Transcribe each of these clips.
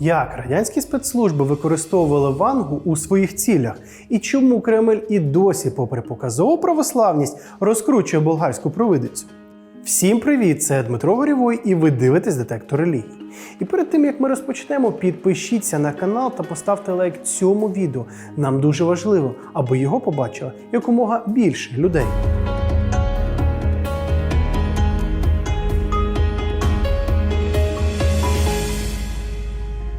Як радянські спецслужби використовували вангу у своїх цілях, і чому Кремль і досі, попри показову православність, розкручує болгарську провидицю? Всім привіт! Це Дмитро Горівой, і ви дивитесь детектор релігій. І перед тим як ми розпочнемо, підпишіться на канал та поставте лайк цьому відео. Нам дуже важливо, аби його побачило якомога більше людей.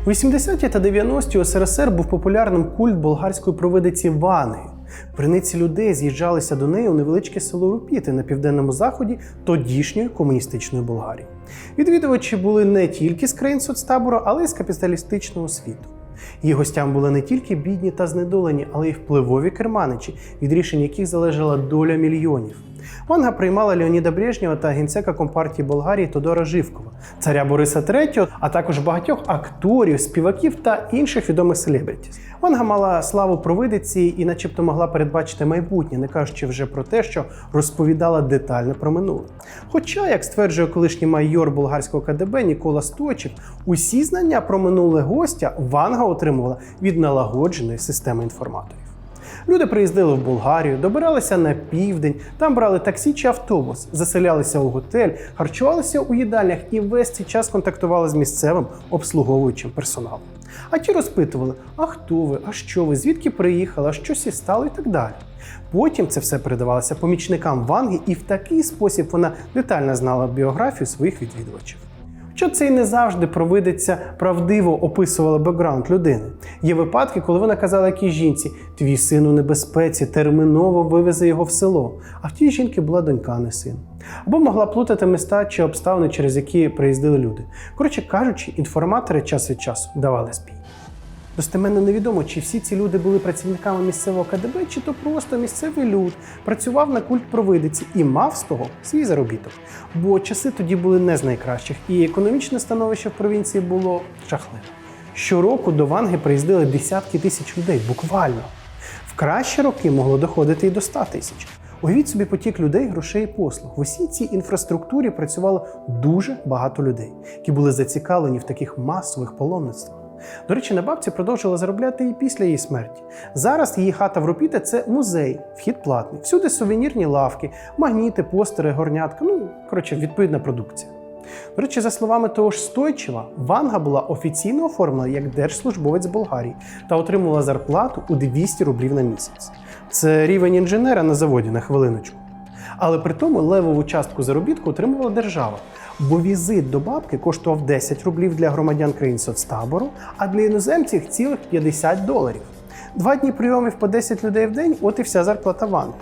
У 80-ті та 90-ті у СРСР був популярним культ болгарської провидиці Вани. Приниці людей з'їжджалися до неї у невеличке село Рупіти на південному заході тодішньої комуністичної Болгарії. Відвідувачі були не тільки з країн соцтабору, але й з капіталістичного світу. Її гостям були не тільки бідні та знедолені, але й впливові керманичі, від рішень яких залежала доля мільйонів. Ванга приймала Леоніда Брежнєва та генсека компартії Болгарії Тодора Живкова, царя Бориса III, а також багатьох акторів, співаків та інших відомих селебритіс. Ванга мала славу провидиці і, начебто, могла передбачити майбутнє, не кажучи вже про те, що розповідала детально про минуле. Хоча, як стверджує колишній майор болгарського КДБ Нікола Стойчик, усі знання про минуле гостя Ванга отримувала від налагодженої системи інформаторів. Люди приїздили в Болгарію, добиралися на південь, там брали таксі чи автобус, заселялися у готель, харчувалися у їдальнях і весь цей час контактували з місцевим обслуговуючим персоналом. А ті розпитували: а хто ви, а що ви, звідки приїхали, а що сі стало і так далі. Потім це все передавалося помічникам Ванги, і в такий спосіб вона детально знала біографію своїх відвідувачів. Що це й не завжди провидиться правдиво описувала бекграунд людини. Є випадки, коли вона казала якій жінці: твій син у небезпеці, терміново вивезе його в село. А в тій жінки була донька, не син. Або могла плутати міста чи обставини, через які приїздили люди. Коротше кажучи, інформатори час від часу давали збій. Достеменно невідомо, чи всі ці люди були працівниками місцевого КДБ, чи то просто місцевий люд працював на культ провидиці і мав з того свій заробіток. Бо часи тоді були не з найкращих, і економічне становище в провінції було жахливе. Щороку до Ванги приїздили десятки тисяч людей, буквально. В кращі роки могло доходити і до 100 тисяч. Уявіть собі потік людей, грошей і послуг. В усій цій інфраструктурі працювало дуже багато людей, які були зацікавлені в таких масових паломництвах. До речі, на бабці продовжила заробляти і після її смерті. Зараз її хата в Рупіте це музей, вхід платний. Всюди сувенірні лавки, магніти, постери, горнятка. Ну, коротше, відповідна продукція. До речі, за словами того ж Стойчева, Ванга була офіційно оформлена як держслужбовець Болгарії та отримувала зарплату у 200 рублів на місяць. Це рівень інженера на заводі на хвилиночку. Але при тому левову частку заробітку отримувала держава, бо візит до бабки коштував 10 рублів для громадян країн соцтабору, а для іноземців цілих 50 доларів. Два дні прийомів по 10 людей в день от і вся зарплата Ванги.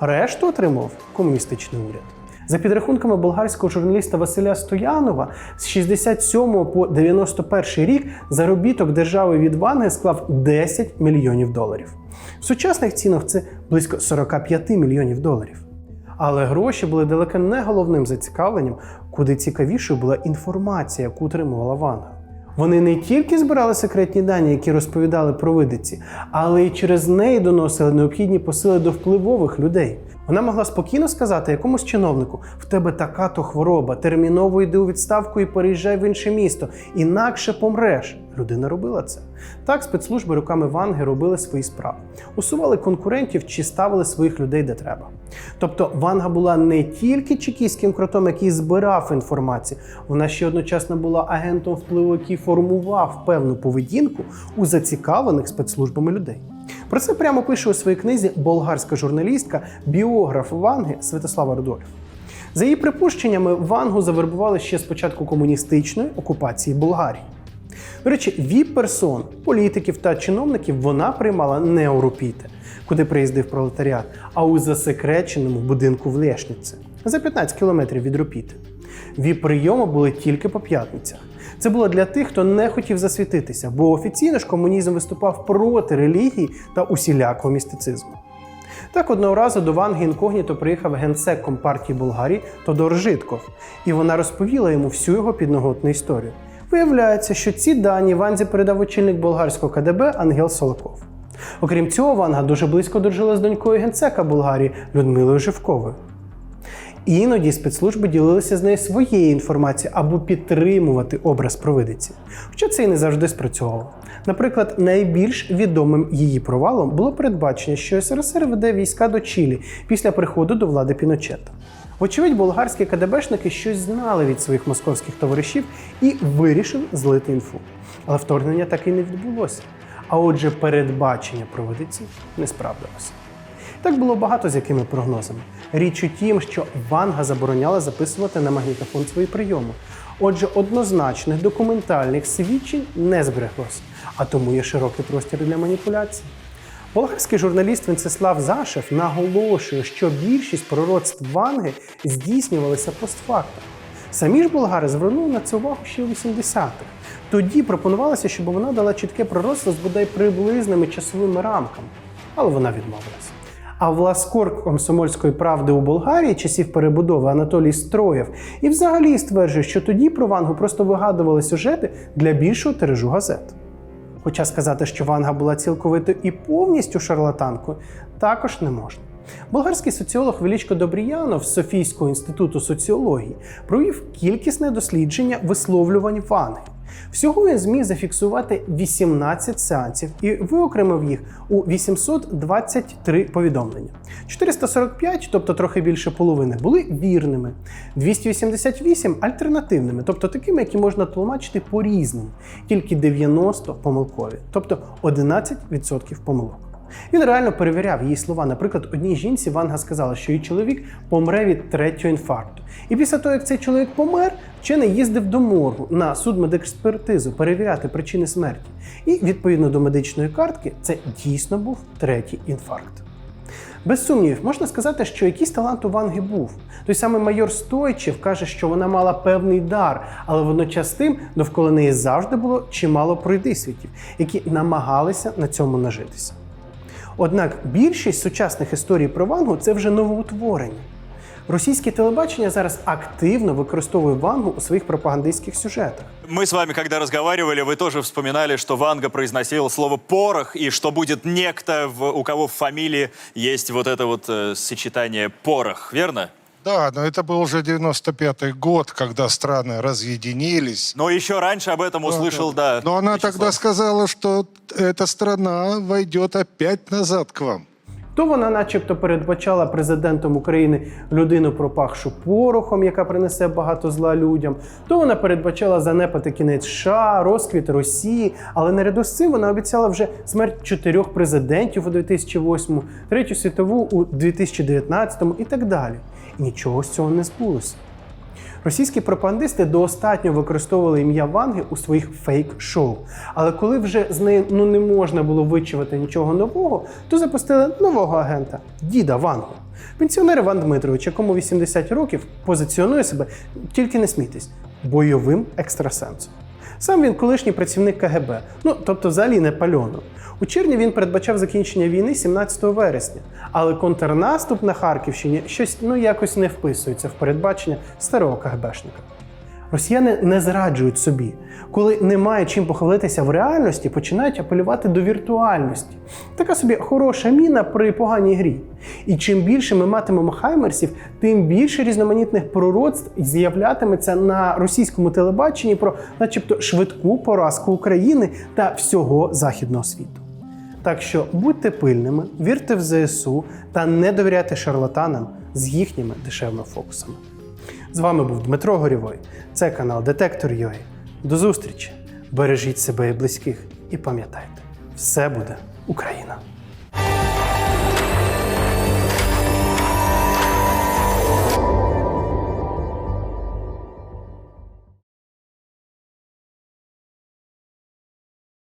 Решту отримав комуністичний уряд. За підрахунками болгарського журналіста Василя Стоянова, з 67 по 91 рік заробіток держави від Ванги склав 10 мільйонів доларів. В сучасних цінах це близько 45 мільйонів доларів. Але гроші були далеко не головним зацікавленням, куди цікавішою була інформація, яку отримувала Ванга. Вони не тільки збирали секретні дані, які розповідали про видиці, але й через неї доносили необхідні посили до впливових людей. Вона могла спокійно сказати якомусь чиновнику: в тебе така то хвороба, терміново йди у відставку і переїжджай в інше місто, інакше помреш. Людина робила це. Так спецслужби руками Ванги робили свої справи, усували конкурентів чи ставили своїх людей де треба. Тобто Ванга була не тільки чекістським кротом, який збирав інформацію, вона ще одночасно була агентом впливу, який формував певну поведінку у зацікавлених спецслужбами людей. Про це прямо пише у своїй книзі болгарська журналістка, біограф Ванги Святослава Рудольф. За її припущеннями, Вангу завербували ще з початку комуністичної окупації Болгарії. До речі, віп-персон, політиків та чиновників вона приймала не у Рупіте, куди приїздив пролетаріат, а у засекреченому будинку в Лєшниці за 15 кілометрів від Рупіти. Віп-прийоми були тільки по п'ятницях. Це було для тих, хто не хотів засвітитися, бо офіційно ж комунізм виступав проти релігії та усілякого містицизму. Так одного разу до Ванги інкогніто приїхав генсек компартії Болгарії Тодор Житков, і вона розповіла йому всю його підноготну історію. Виявляється, що ці дані Ванзі передав очільник болгарського КДБ Ангел Солоков. Окрім цього, Ванга дуже близько дружила з донькою генсека Болгарії Людмилою Живковою. Іноді спецслужби ділилися з нею своєю інформацією або підтримувати образ провидиці. Хоча це і не завжди спрацьовувало. Наприклад, найбільш відомим її провалом було передбачення, що СРСР веде війська до Чилі після приходу до влади Піночета. Вочевидь, болгарські КДБшники щось знали від своїх московських товаришів і вирішили злити інфу. Але вторгнення так і не відбулося. А отже, передбачення проводиці не справдилося. Так було багато з якими прогнозами. Річ у тім, що Ванга забороняла записувати на магнітофон свої прийоми. Отже, однозначних документальних свідчень не збереглося, а тому є широкий простір для маніпуляцій. Болгарський журналіст Венцеслав Зашев наголошує, що більшість пророцтв Ванги здійснювалися постфактом. Самі ж болгари звернули на це увагу ще у 80-х. Тоді пропонувалося, щоб вона дала чітке пророцтво з бодай приблизними часовими рамками, але вона відмовилася. А власкор комсомольської правди у Болгарії часів перебудови Анатолій Строєв і взагалі стверджує, що тоді про Вангу просто вигадували сюжети для більшого тиражу газет. Хоча сказати, що Ванга була цілковито і повністю шарлатанкою, також не можна. Болгарський соціолог Велічко Добріянов з Софійського інституту соціології провів кількісне дослідження висловлювань Ванги. Всього він зміг зафіксувати 18 сеансів і виокремив їх у 823 повідомлення. 445, тобто трохи більше половини, були вірними, 288 альтернативними, тобто такими, які можна тлумачити по-різному, тільки 90 помилкові, тобто 11% помилок. Він реально перевіряв її слова. Наприклад, одній жінці Ванга сказала, що її чоловік помре від третього інфаркту. І після того, як цей чоловік помер, вчений їздив до моргу на судмедекспертизу перевіряти причини смерті. І відповідно до медичної картки, це дійсно був третій інфаркт. Без сумнівів, можна сказати, що якийсь талант у Ванги був. Той самий майор Стойчев каже, що вона мала певний дар, але водночас тим довкола неї завжди було чимало пройдисвітів, які намагалися на цьому нажитися. Однак більшість сучасних історій про Вангу це вже новоутворення. Російське телебачення зараз активно використовує Вангу у своїх пропагандистських сюжетах. Мы с вами, когда разговаривали, вы тоже вспоминали, что Ванга произносил слово «порох», и что будет некто, в- у кого в фамилии есть вот это вот э, сочетание «порох», верно? Да, но это был уже 95-й год, когда страны разъединились. Но еще раньше об этом услышал, да. Но она Вячеслав. тогда сказала, что эта страна войдет опять назад к вам. То вона, начебто, передбачала президентом України людину пропахшу порохом, яка принесе багато зла людям. То вона передбачала занепати кінець США, розквіт Росії. Але наряду з цим вона обіцяла вже смерть чотирьох президентів у 2008, третю світову у 2019 і так далі. І нічого з цього не збулося. Російські пропагандисти достатньо використовували ім'я Ванги у своїх фейк-шоу. Але коли вже з неї ну не можна було вичувати нічого нового, то запустили нового агента діда Вангу. Пенсіонер Іван Дмитрович, якому 80 років, позиціонує себе, тільки не смійтесь, бойовим екстрасенсом. Сам він колишній працівник КГБ, ну тобто взагалі не пальоно. У червні він передбачав закінчення війни 17 вересня, але контрнаступ на Харківщині щось ну якось не вписується в передбачення старого КГБшника. Росіяни не зраджують собі. Коли немає чим похвалитися в реальності, починають апелювати до віртуальності. Така собі хороша міна при поганій грі. І чим більше ми матимемо хаймерсів, тим більше різноманітних пророцтв з'являтиметься на російському телебаченні про, начебто, швидку поразку України та всього західного світу. Так що будьте пильними, вірте в ЗСУ та не довіряйте шарлатанам з їхніми дешевими фокусами. З вами був Дмитро Горівой. Це канал Детектор Йої. До зустрічі! Бережіть себе і близьких, і пам'ятайте, все буде Україна!